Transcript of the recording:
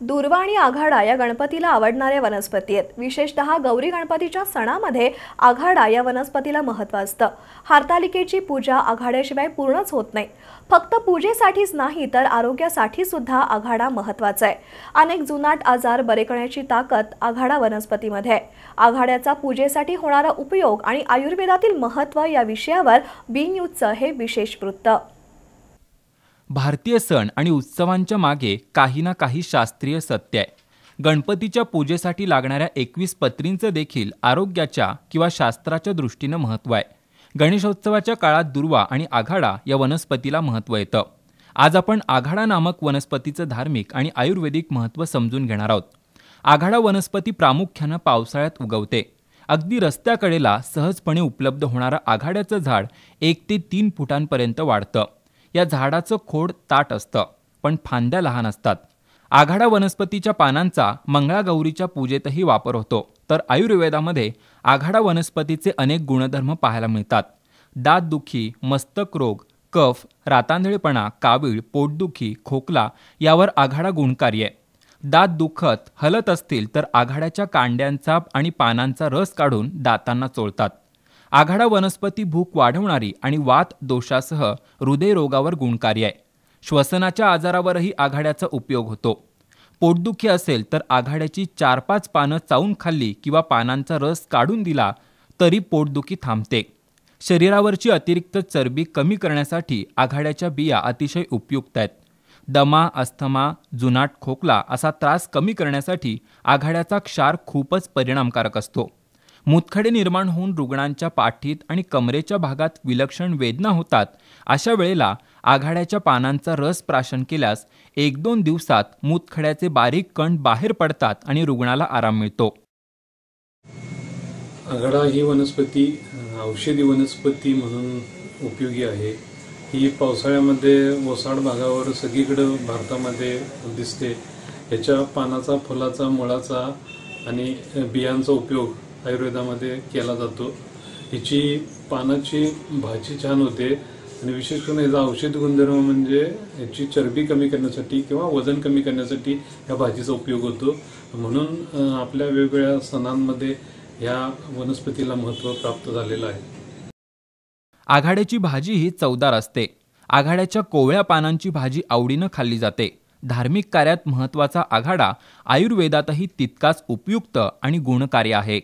दुर्वा आणि आघाडा या गणपतीला आवडणाऱ्या वनस्पती आहेत. विशेषतः गौरी गणपतीच्या सणामध्ये आघाडा या वनस्पतीला महत्त्व असतं. हारतालिकेची पूजा आघाड्याशिवाय पूर्णच होत नाही. फक्त पूजेसाठीच नाही तर आरोग्यासाठी सुद्धा आघाडा महत्त्वाचा आहे. अनेक जुनाट आजार बरे करण्याची ताकद आघाडा वनस्पतीमध्ये आहे. आघाड्याचा पूजेसाठी होणारा उपयोग आणि आयुर्वेदातील महत्त्व या विषयावर बी न्यूजचं हे विशेष वृत्त. भारतीय सण आणि उत्सवांच्या मागे काही ना काही शास्त्रीय सत्य आहे. गणपतीच्या पूजेसाठी लागणाऱ्या एकवीस पत्रींचं देखील आरोग्याच्या किंवा शास्त्राच्या दृष्टीनं महत्त्व आहे. गणेशोत्सवाच्या काळात दुर्वा आणि आघाडा या वनस्पतीला महत्त्व येतं. आज आपण आघाडा नामक वनस्पतीचं धार्मिक आणि आयुर्वेदिक महत्त्व समजून घेणार आहोत. आघाडा वनस्पती प्रामुख्यानं पावसाळ्यात उगवते. अगदी रस्त्याकडेला सहजपणे उपलब्ध होणारं आघाड्याचं झाड एक ते तीन फुटांपर्यंत वाढतं. या झाडाचं खोड ताट असतं पण फांद्या लहान असतात. आघाडा वनस्पतीच्या पानांचा मंगळागौरीच्या पूजेतही वापर होतो तर आयुर्वेदामध्ये आघाडा वनस्पतीचे अनेक गुणधर्म पाहायला मिळतात. दातदुखी मस्तक रोग कफ रातांधळेपणा कावीळ पोटदुखी खोकला यावर आघाडा गुणकारी आहे. दात दुखत हलत असतील तर आघाड्याच्या कांड्यांचा आणि पानांचा रस काढून दातांना चोळतात. आघाडा वनस्पती भूक वाढवणारी आणि वात दोषासह हृदयरोगावर गुणकारी आहे. श्वसनाच्या आजारावरही आघाड्याचा उपयोग होतो. पोटदुखी असेल तर आघाड्याची चार पाच पानं चावून खाल्ली किंवा पानांचा रस काढून दिला तरी पोटदुखी थांबते. शरीरावरची अतिरिक्त चरबी कमी करण्यासाठी आघाड्याच्या बिया अतिशय उपयुक्त आहेत. दमा अस्थमा जुनाट खोकला असा त्रास कमी करण्यासाठी आघाड्याचा क्षार खूपच परिणामकारक असतो. मुतखडे निर्माण होऊन रुग्णांच्या पाठीत आणि कमरेच्या भागात विलक्षण वेदना होतात अशा वेळेला आघाड्याच्या पानांचा रस प्राशन केल्यास एक दोन दिवसात मुतखड्याचे बारीक कण बाहेर पडतात आणि रुग्णाला आराम मिळतो. आघाडा ही वनस्पती औषधी वनस्पती म्हणून उपयोगी आहे. ही पावसाळ्यामध्ये ओसाड भागावर सगळीकडं भारतामध्ये दिसते. याच्या पानाचा फुलाचा मुळाचा आणि बियांचा उपयोग आयुर्वेदामध्ये केला जातो. हिची पानाची भाजी छान होते आणि विशेष करून याचा औषध गुणधर्म म्हणजे याची चरबी कमी करण्यासाठी किंवा वजन कमी करण्यासाठी या भाजीचा उपयोग होतो. म्हणून आपल्या वेगवेगळ्या सणांमध्ये ह्या वनस्पतीला महत्त्व प्राप्त झालेलं आहे. आघाड्याची भाजी ही चवदार असते. आघाड्याच्या कोवळ्या पानांची भाजी आवडीनं खाल्ली जाते. धार्मिक कार्यात महत्त्वाचा आघाडा आयुर्वेदातही तितकाच उपयुक्त आणि गुणकारी आहे.